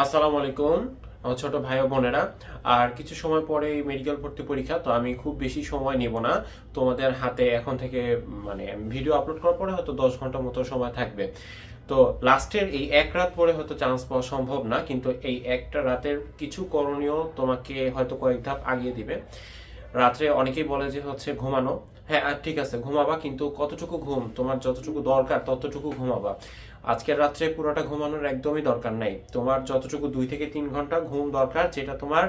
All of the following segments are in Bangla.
আসসালামু আলাইকুম, আমার ছোট ভাই বোনেরা। আর কিছু সময় পরে মেডিকেল ভর্তি পরীক্ষা, তো আমি খুব বেশি সময় নিব না। তোমাদের হাতে এখন থেকে মানে ভিডিও আপলোড করার পরে হয়তো দশ ঘণ্টা মতো সময় থাকবে। তো লাস্টের এই এক রাত পরে হয়তো চান্স পাওয়া সম্ভব না, কিন্তু এই একটা রাতের কিছু করণীয় তোমাকে হয়তো কয়েক ধাপ আগিয়ে দিবে। রাত্রে অনেকেই বলে যে হচ্ছে ঘুমানো হ্যাঁ ঠিক আছে, ঘুমাবা কিন্তু কতটুকু ঘুম? তোমার যতটুকু দরকার ততটুকু ঘুমাবা। আজকের রাত্রে পুরোটা ঘুমানোর একদমই দরকার নাই। তোমার যতটুকু দুই থেকে তিন ঘণ্টা ঘুম দরকার, যেটা তোমার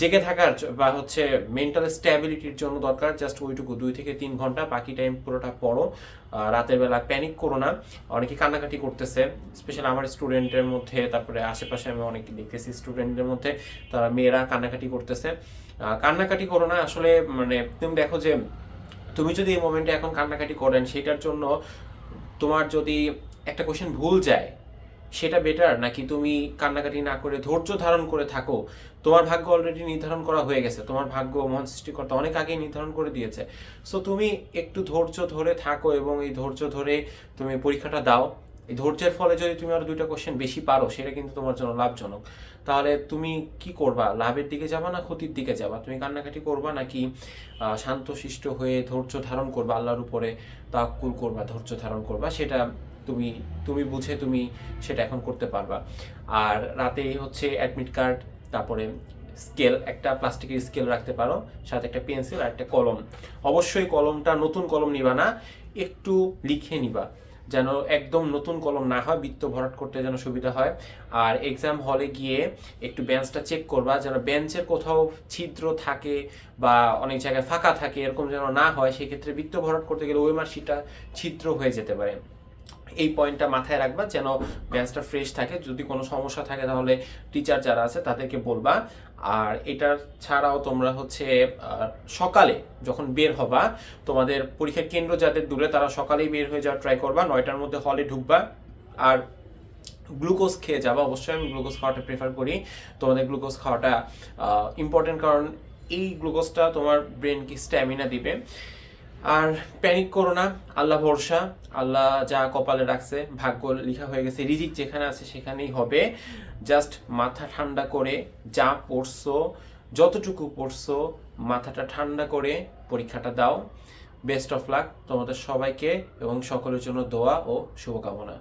জেগে থাকার বা হচ্ছে মেন্টাল স্ট্যাবিলিটির জন্য দরকার জাস্ট ওইটুকু দুই থেকে তিন ঘণ্টা, বাকি টাইম পুরোটা পড়ো। রাতের বেলা প্যানিক করো না। অনেকে কান্নাকাটি করতেছে স্পেশালি আমার স্টুডেন্টের মধ্যে, তারপরে আশেপাশে আমি অনেকে দেখতেছি স্টুডেন্টদের মধ্যে, তারা মেয়েরা কান্নাকাটি করতেছে। কান্নাকাটি করো না, আসলে মানে তুমি দেখো যে তুমি যদি এই মোমেন্টে এখন কান্নাকাটি করেন, সেটার জন্য তোমার যদি একটা কোয়েশ্চেন ভুল যায়, সেটা বেটার নাকি তুমি কান্নাকাটি না করে ধৈর্য ধারণ করে থাকো? তোমার ভাগ্য অলরেডি নির্ধারণ করা হয়ে গেছে। তোমার ভাগ্য, মহান সৃষ্টিকর্তা অনেক আগেই নির্ধারণ করে দিয়েছে। সো তুমি একটু ধৈর্য ধরে থাকো এবং এই ধৈর্য ধরে তুমি পরীক্ষাটা দাও। এই ধৈর্যের ফলে যদি তুমি আরও দুইটা কোশ্চেন বেশি পারো, সেটা কিন্তু তোমার জন্য লাভজনক। তাহলে তুমি কি করবা? লাভের দিকে যাবা না ক্ষতির দিকে যাবা? তুমি কান্নাকাটি করবা নাকি শান্তশিষ্ট হয়ে ধৈর্য ধারণ করবা, আল্লাহর উপরে তাকুল করবা, ধৈর্য ধারণ করবা? সেটা তুমি তুমি বুঝে তুমি সেটা এখন করতে পারবা। আর রাতে হচ্ছে অ্যাডমিট কার্ড তারপরে স্কেল একটা প্লাস্টিকের স্কেল রাখতে পারো, সাথে একটা পেন্সিল আর একটা কলম। অবশ্যই কলমটা, নতুন কলম নিবা না, একটু লিখে নিবা। যেন একদম নতুন কলম না হয়, বৃত্ত ভরাট করতে যেন সুবিধা হয়। আর এক্সাম হলে গিয়ে একটু বেঞ্চটা চেক করবা, যেন বেঞ্চের কোথাও ছিদ্র থাকে বা অনেক জায়গায় ফাঁকা থাকে, এরকম যেন না হয়, সেক্ষেত্রে বৃত্ত ভরাট করতে গেলে ওই মার্কশিটটা ছিদ্র হয়ে যেতে পারে। এই পয়েন্টটা মাথায় রাখবা যেন বেঞ্চটা ফ্রেশ থাকে। যদি কোনো সমস্যা থাকে তাহলে টিচার যারা আছে তাদেরকে বলবা। আর এটা ছাড়াও তোমরা হচ্ছে সকালে যখন বের হবা, তোমাদের পরীক্ষার কেন্দ্র যাদের দূরে তারা সকালেই বের হয়ে যাওয়ার ট্রাই করবা। নয়টার মধ্যে হলে ঢুকবা। আর গ্লুকোজ খেয়ে যাবা। অবশ্যই আমি গ্লুকোজ খাওয়াটা প্রেফার করি। তোমাদের গ্লুকোজ খাওয়াটা ইম্পর্টেন্ট কারণ এই গ্লুকোজটা তোমার ব্রেনকে স্ট্যামিনা দিবে। আর প্যানিক করো না, আল্লাহ ভরসা, আল্লাহ যা কপালে রাখছে, ভাগ্য লিখা হয়ে গেছে, রিজিক যেখানে আছে সেখানেই হবে। জাস্ট মাথা ঠান্ডা করে যা পড়ছো, যতটুকু পড়ছো, মাথাটা ঠান্ডা করে পরীক্ষাটা দাও। বেস্ট অফ লাক তোমাদের সবাইকে এবং সকলের জন্য দোয়া ও শুভকামনা।